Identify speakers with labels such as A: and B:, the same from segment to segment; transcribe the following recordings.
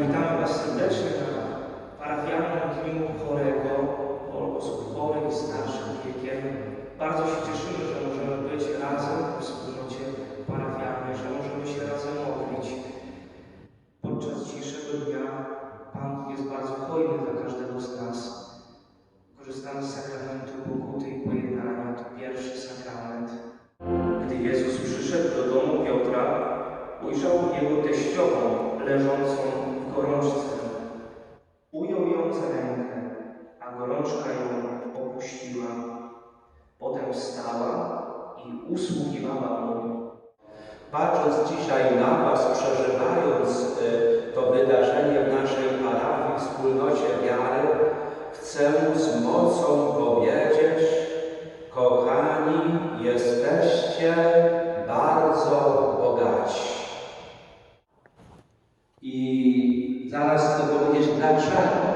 A: Witamy Was serdecznie na parafialnym dniu chorego, osób chorych i starszych wiekiem. Bardzo się cieszymy, że możemy być razem w wspólnocie parafialnej, że możemy się razem modlić. Podczas dzisiejszego dnia Pan jest bardzo hojny dla każdego z nas. Korzystamy z sakramentu pokuty i pojednania. To pierwszy sakrament. Gdy Jezus przyszedł do domu Piotra, ujrzał jego teściową leżącą w gorączce. Ujął ją za rękę, a gorączka ją opuściła. Potem wstała i usługiwała mu.
B: Patrząc dzisiaj na Was, przeżywając y, to wydarzenie w naszej parafii, wspólnocie wiary, chcę z mocą powiedzieć, kochani, jesteście bardzo bogaci. I zaraz chcę powiedzieć dlaczego.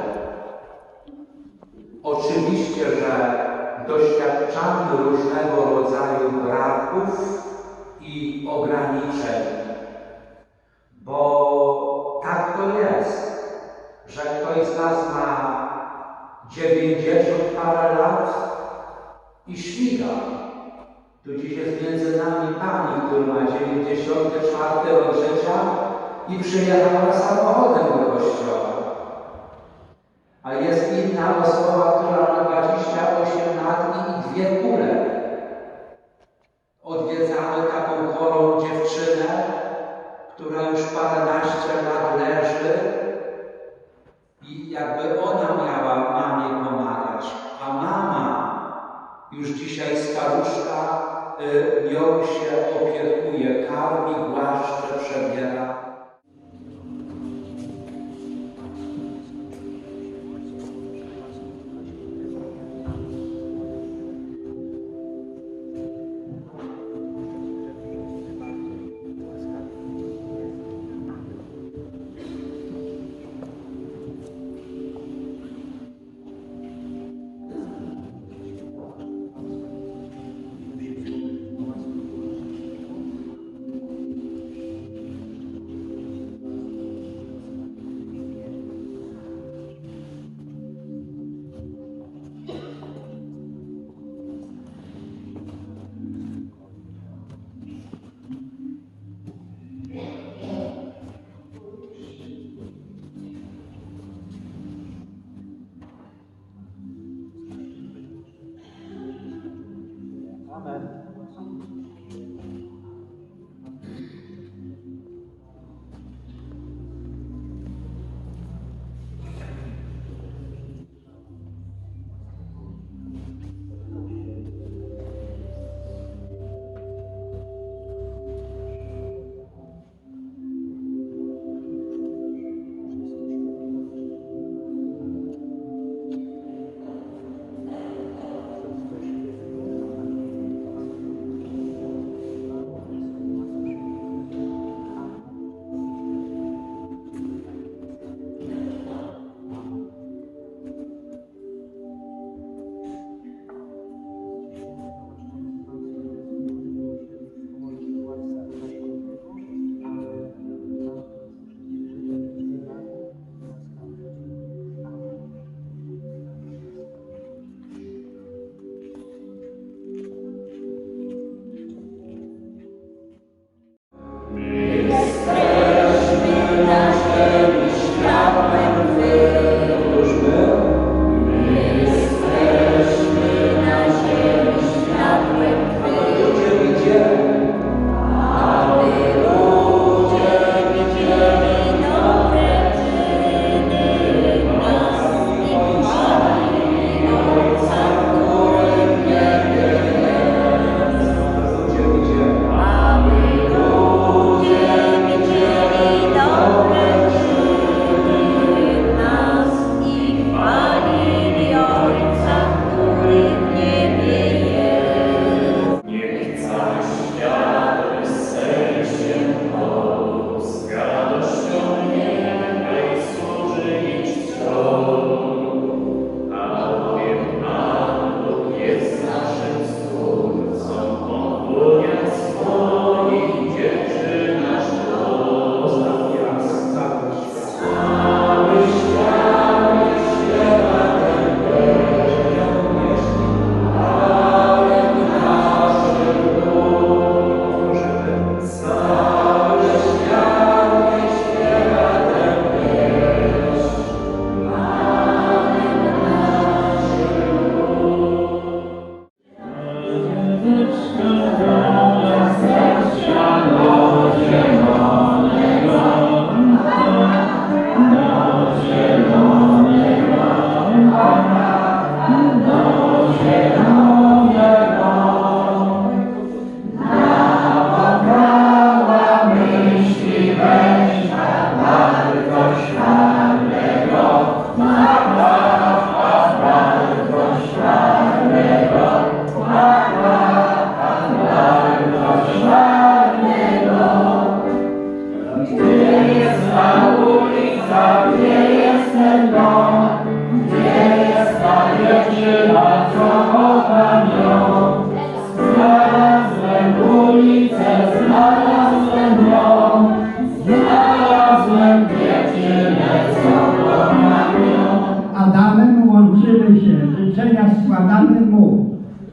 B: Oczywiście, że doświadczamy różnego rodzaju braków i ograniczeń, bo tak to jest, że ktoś z nas ma 90 parę lat i śmiga. Tu dziś jest między nami pani, która ma 94 rok życia i przyjechała samochodem do kościoła. A jest inna osoba, która dzisiaj staruszka y, nią się opiekuje, karmi, głaszcze, przebiera.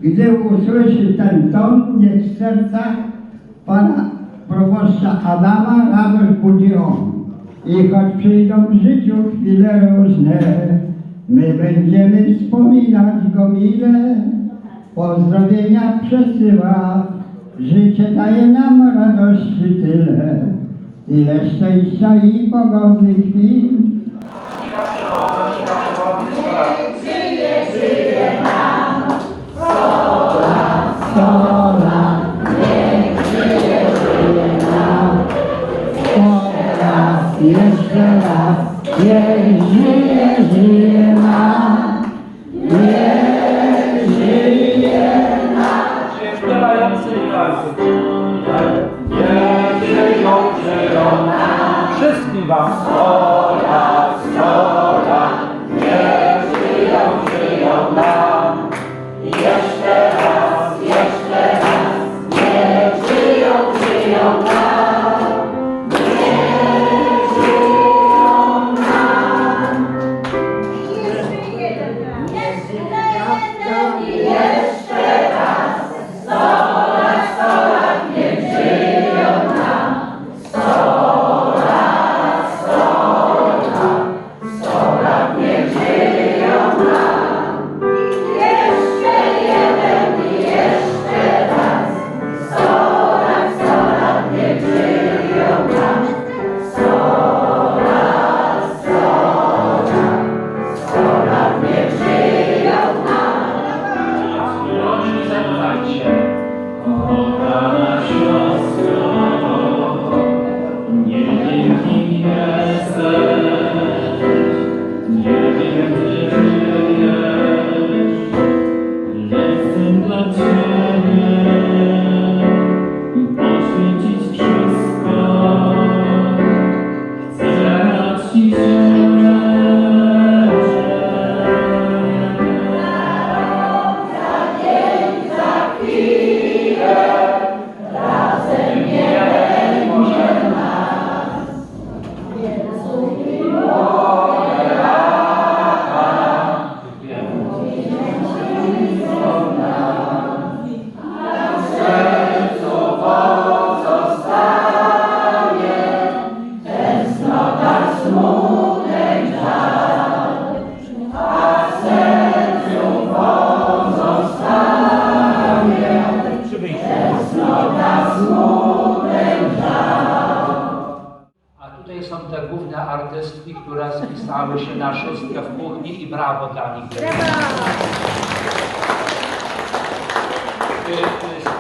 C: Gdy usłyszy ten ton, niech w sercach pana proboszcza Adama radość budzi on. I choć przyjdą w życiu chwile różne, my będziemy wspominać go mile. Pozdrowienia przesyła, życie daje nam radości tyle. Ile szczęścia i pogodnych chwil,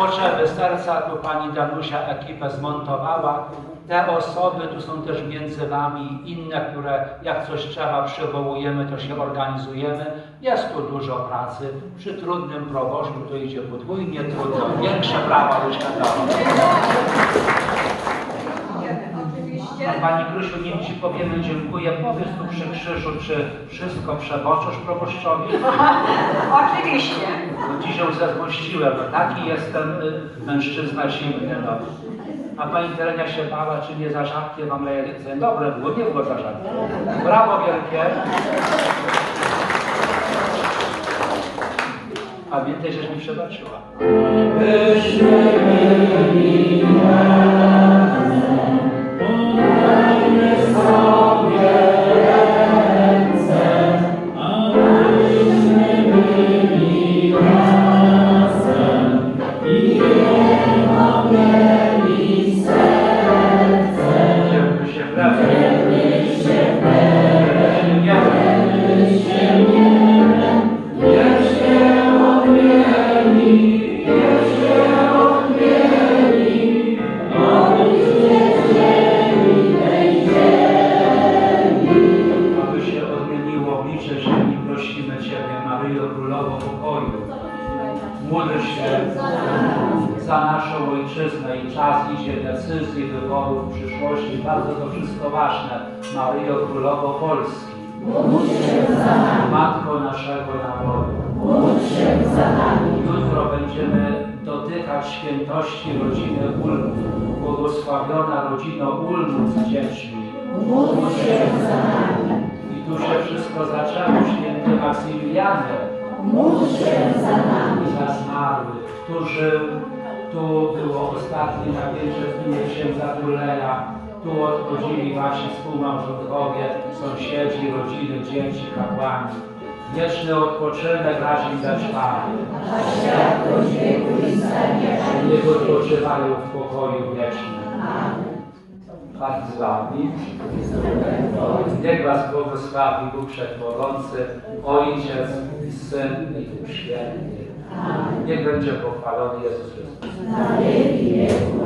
B: potrzeby serca tu pani Danusia ekipę zmontowała. Te osoby tu są też między wami, inne, które jak coś trzeba przywołujemy, to się organizujemy. Jest tu dużo pracy. Przy trudnym proboszczu to idzie podwójnie trudno. Większe brawa już A Pani Krysiu, nim Ci powiemy dziękuję, powiedz tu przy krzyżu, czy wszystko przeboczysz proboszczowi?
D: Oczywiście.
B: Bo Ci się zezłościłem, bo taki jestem y, mężczyzna zimny, no. A Pani Terenia się bała, czy nie za rzadkie mam jedzenie. Dobre było, nie było za rzadkie. Brawo wielkie. A więcej żeś mi przebaczyła. Ciepły Maryjo Królowo pokoju. Módl się za naszą ojczyznę i czas idzie decyzji, wyborów, przyszłości. Bardzo to wszystko ważne. Maryjo Królowo Polski. Matko naszego narodu. Jutro będziemy dotykać świętości rodziny Ulmów. Błogosławiona rodzina Ulmów z dziećmi. I tu się wszystko zaczęło. Święty Maksymilianem. I za zmarłych. Tu żył, tu było ostatnie napięcie w imię księdza Tuleja. Tu odchodzili właśnie współmałżonkowie, sąsiedzi, rodziny, dzieci, kapłani. Wieczny odpoczynek razi im dać Panie. Niech odpoczywają w pokoju wiecznym. Pan z Wami. Niech Was błogosławi Bóg Wszechmogący, Ojciec i Syn i Duch Święty. Niech będzie pochwalony Jezus Chrystus.
E: Na wieki wieku.